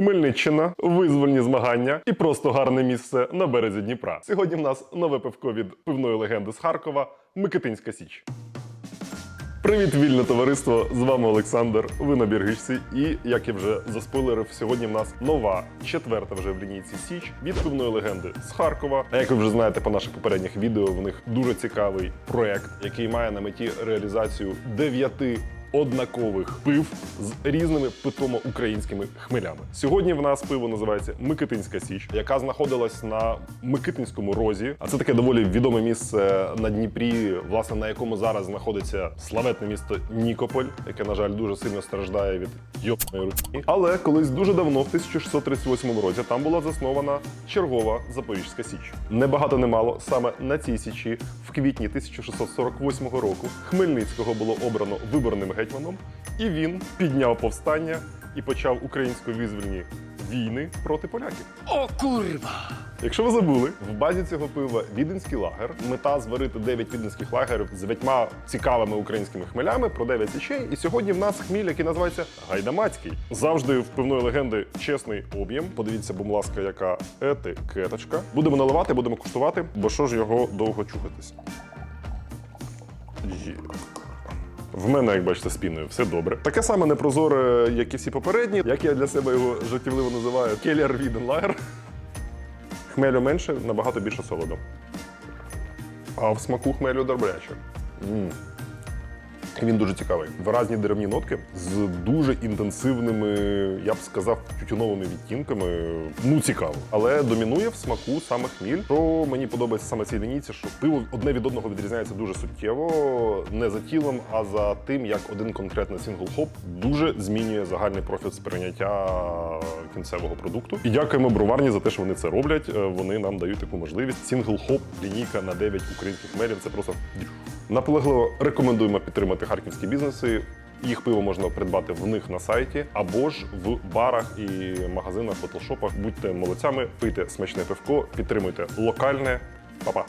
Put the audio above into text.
Хмельниччина, визвольні змагання і просто гарне місце на березі Дніпра. Сьогодні в нас нове пивко від пивної легенди з Харкова Микитинська Січ. Привіт, вільне товариство! З вами Олександр. Ви на Біргичці. І як я вже заспойлерив, сьогодні в нас нова четверта вже в лінійці Січ від пивної легенди з Харкова. А як ви вже знаєте по наших попередніх відео, в них дуже цікавий проект, який має на меті реалізацію дев'яти однакових пив з різними питомо-українськими хмелями. Сьогодні в нас пиво називається Микитинська Січ, яка знаходилась на Микитинському розі. А це таке доволі відоме місце на Дніпрі, власне, на якому зараз знаходиться славетне місто Нікополь, яке, на жаль, дуже сильно страждає від йобної руки. Але колись дуже давно, в 1638 році, там була заснована чергова Запорізька Січ. Небагато не мало саме на цій січі в квітні 1648 року Хмельницького було обрано виборним гетьманом, і він підняв повстання і почав українсько-визвольні війни проти поляків. О, курва! Якщо ви забули, в базі цього пива віденський лагер. Мета зварити 9 віденських лагерів з дев'ятьма цікавими українськими хмелями про 9 січей. І сьогодні в нас хміль, який називається Гайдамацький. Завжди в пивної легенди чесний об'єм. Подивіться, будь ласка, яка етикеточка. Будемо наливати, будемо куштувати, бо що ж його довго чухатись. Є. В мене, як бачите, з піною все добре. Таке саме непрозоре, як і всі попередні, як я для себе його жартівливо називаю Келлер віденлагер. Хмелю менше, набагато більше солоду. А в смаку хмелю добряче. Він дуже цікавий. Виразні деревні нотки з дуже інтенсивними, я б сказав, тютюновими відтінками. Ну, цікаво. Але домінує в смаку саме хміль. Що мені подобається саме цій лінійці, що пиво одне від одного відрізняється дуже суттєво, не за тілом, а за тим, як один конкретний сингл-хоп дуже змінює загальний профіль сприйняття кінцевого продукту. І дякуємо броварні за те, що вони це роблять. Е, Вони нам дають таку можливість. Сингл-хоп, лінійка на 9 українських мерів. Це просто наполегливо рекомендуємо підтримати харківські бізнеси. Їх пиво можна придбати в них на сайті або ж в барах і магазинах, фотошопах. Будьте молодцями, пийте смачне пивко, підтримуйте локальне. Па-па!